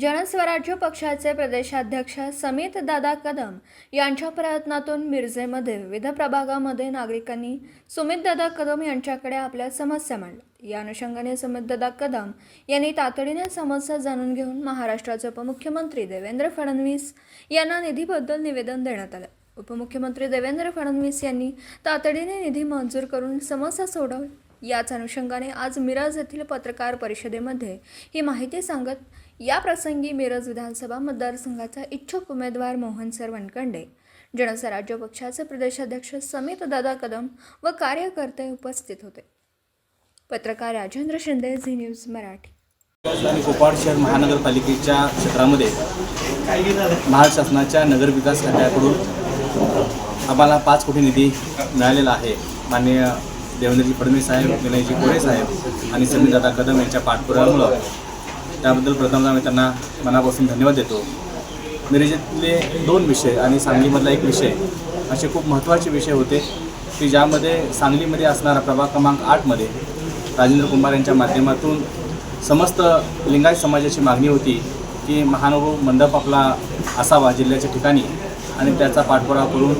जनस्वराज्य पक्षाचे प्रदेशाध्यक्ष समित दादा कदम यांच्या प्रयत्नातून मिरजेमध्ये विविध प्रभागामध्ये नागरिकांनी सुमित दादा कदम यांच्याकडे आपल्या समस्या मांडल्या. या अनुषंगाने सुमित दादा कदम यांनी तातडीने समस्या जाणून घेऊन महाराष्ट्राचे उपमुख्यमंत्री देवेंद्र फडणवीस यांना निधीबद्दल निवेदन देण्यात आलं. उपमुख्यमंत्री देवेंद्र फडणवीस यांनी तातडीने निधी मंजूर करून समस्या सोडवली. याच अनुषंगाने आज मिरज येथील पत्रकार परिषदेमध्ये ही माहिती सांगत या प्रसंगी मिरज विधानसभा मतदारसंघाचा इच्छुक उमेदवार मोहन सर वनकंडे जनसराज्य पक्षाचे प्रदेशाध्यक्ष समित दादा कदम व कार्यकर्ते उपस्थित होते. पत्रकार राजेंद्र शिंदे झी न्यूज मराठी. आणि कोपाड शहर महानगरपालिकेच्या क्षेत्रामध्ये महाराष्ट्र शासनाच्या नगरविकास खात्याकडून आम्हाला पाच कोटी निधी मिळालेला आहे. माननीय देवेंद्रजी फडणवीस साहेब विनयजी कोरे साहेब आणि समीरदादा कदम यांच्या पाठपुरामुळं त्याबद्दल प्रथमतः आम्ही त्यांना मनापासून धन्यवाद देतो. मिरजेतले दोन विषय आणि सांगलीमधला एक विषय असे खूप महत्त्वाचे विषय होते की ज्यामध्ये सांगलीमध्ये असणारा प्रभाग क्रमांक आठमध्ये राजेंद्र कुमार यांच्या माध्यमातून समस्त लिंगायत समाजाची मागणी होती की महानुभव मंडप आपला असावा जिल्ह्याच्या ठिकाणी. आणि त्याचा पाठपुरावा करून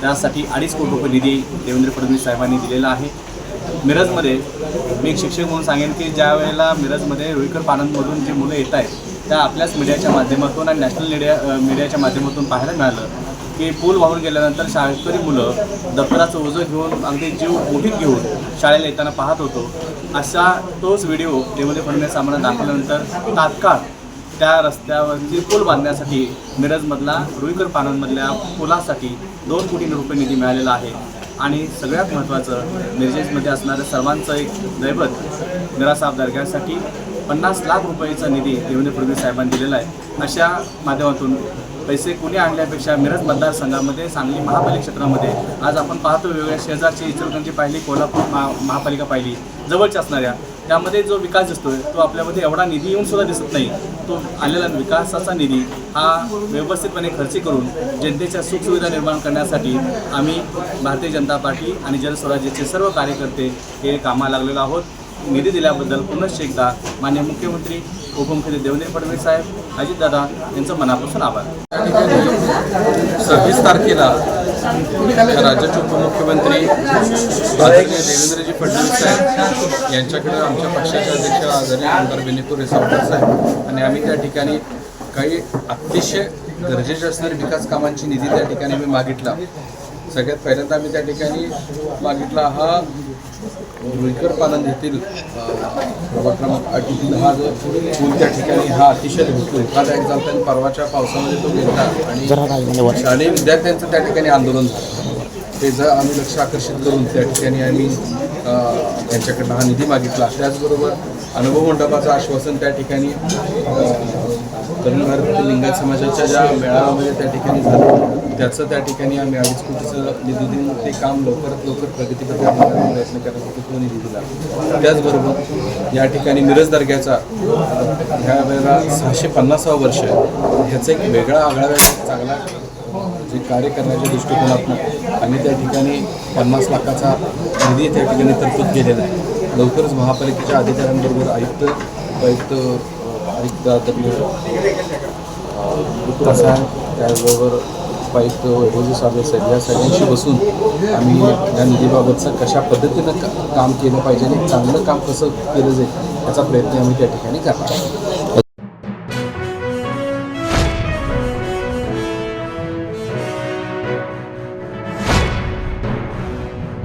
त्यासाठी अडीच कोटी रुपये निधी देवेंद्र फडणवीस साहेबांनी दिलेला आहे. मिरजमध्ये मी एक शिक्षक म्हणून सांगेन की ज्या वेळेला मिरजमध्ये रुईकर पानंदमधून जी मुलं येत आहेत त्या आपल्याच मीडियाच्या माध्यमातून आणि नॅशनल मीडिया मीडियाच्या माध्यमातून पाहायला मिळालं की पूल वाहून गेल्यानंतर शाळकरी मुलं दप्तराचं ओझं घेऊन अगदी जीव मोठीत घेऊन शाळेला येताना पाहत होतो. असा तोच व्हिडिओ देवेंद्र फडणवीस आम्हाला दाखवल्यानंतर तात्काळ त्या रस्त्यावरती पूल बांधण्यासाठी मिरजमधला रुईकर पानांमधल्या पुलासाठी दोन कोटी रुपये निधी मिळालेला आहे. आणि सगळ्यात महत्त्वाचं मिरजेजमध्ये असणारं सर्वांचं एक दैवत मिरासाहेब दर्ग्यासाठी पन्नास लाख रुपयेचा निधी देवेंद्र फडणवीस साहेबांनी दिलेला आहे. अशा माध्यमातून पैसे कुणी आणल्यापेक्षा मिरज मतदारसंघामध्ये सांगली महापालिका क्षेत्रामध्ये आज आपण पाहतो वेगवेगळ्या शेजारची इचलकरंजी पाहिली कोल्हापूर महा महापालिका पाहिली जवळच्या असणाऱ्या. त्यामध्ये जो विकास दिसतोय तो आपल्यामध्ये एवढा निधी येऊन सुद्धा दिसत नाही. तो आलेला विकासाचा निधी हा व्यवस्थितपणे खर्ची करून जनतेच्या सुखसुविधा निर्माण करण्यासाठी आम्ही भारतीय जनता पार्टी आणि जनस्वराज्याचे सर्व कार्यकर्ते हे कामाला लागलेलो आहोत. निधी दिल्याबद्दल पुनश्च एकदा माननीय मुख्यमंत्री उपमुख्यमंत्री देवेंद्र फडणवीस साहेब अजितदादा यांचं मनापासून आभार. सव्वीस तारखेला राज्याचे उपमुख्यमंत्री आदरणीय देवेंद्रजी फडणवीस साहेब यांच्याकडे आमच्या पक्षाचे अध्यक्ष आदरणीय आमदार बेनिपूर रेसावकर साहेब आणि आम्ही त्या ठिकाणी काही अतिशय गरजेचे असणारे विकास कामांची निधी त्या ठिकाणी आम्ही मागितला. सगळ्यात पहिल्यांदा आम्ही त्या ठिकाणी मागितला हा रुईकर पानंद येथील प्रभाग क्रमांक आठ हा जो पूल त्या ठिकाणी हा अतिशय धोकादायक झाला आणि परवाच्या पावसामध्ये तो गेला आणि शालेय विद्यार्थ्यांचं त्या ठिकाणी आंदोलन झालं. ते जर आम्ही लक्ष आकर्षित करून त्या ठिकाणी आम्ही यांच्याकडनं हा निधी मागितला. त्याचबरोबर अनुभव मंडपाचं आश्वासन त्या ठिकाणी तरुण भारत लिंगायत समाजाच्या ज्या मेळाव्यामध्ये त्या ठिकाणी झालं त्याचं त्या ठिकाणी आम्ही अडीच कोटीचं निधी देऊन ते काम लवकरात लवकर प्रगतीपथ करण्याचा प्रयत्न करण्यासाठी तो निधी दिला. त्याचबरोबर या ठिकाणी मिरज दर्ग्याचा ह्या वेळेला सहाशे पन्नासावं वर्ष आहे. ह्याचा एक वेगळा आगळा वेगळा चांगला जे कार्य करण्याच्या दृष्टिकोनातून आम्ही त्या ठिकाणी पन्नास लाखाचा निधी त्या ठिकाणी तरतूद केलेला आहे. लवकरच महापालिकेच्या अधिकाऱ्यांबरोबर आयुक्त उपायुक्त आयुक्त आदरणीय साहेब त्याचबरोबर उपायुक्त वैभवजी साहेब साहेब या सगळ्यांशी बसून आम्ही या निधीबाबतचं कशा पद्धतीनं का काम केलं पाहिजे आणि चांगलं काम कसं केलं जाईल याचा प्रयत्न आम्ही त्या ठिकाणी करणार आहोत.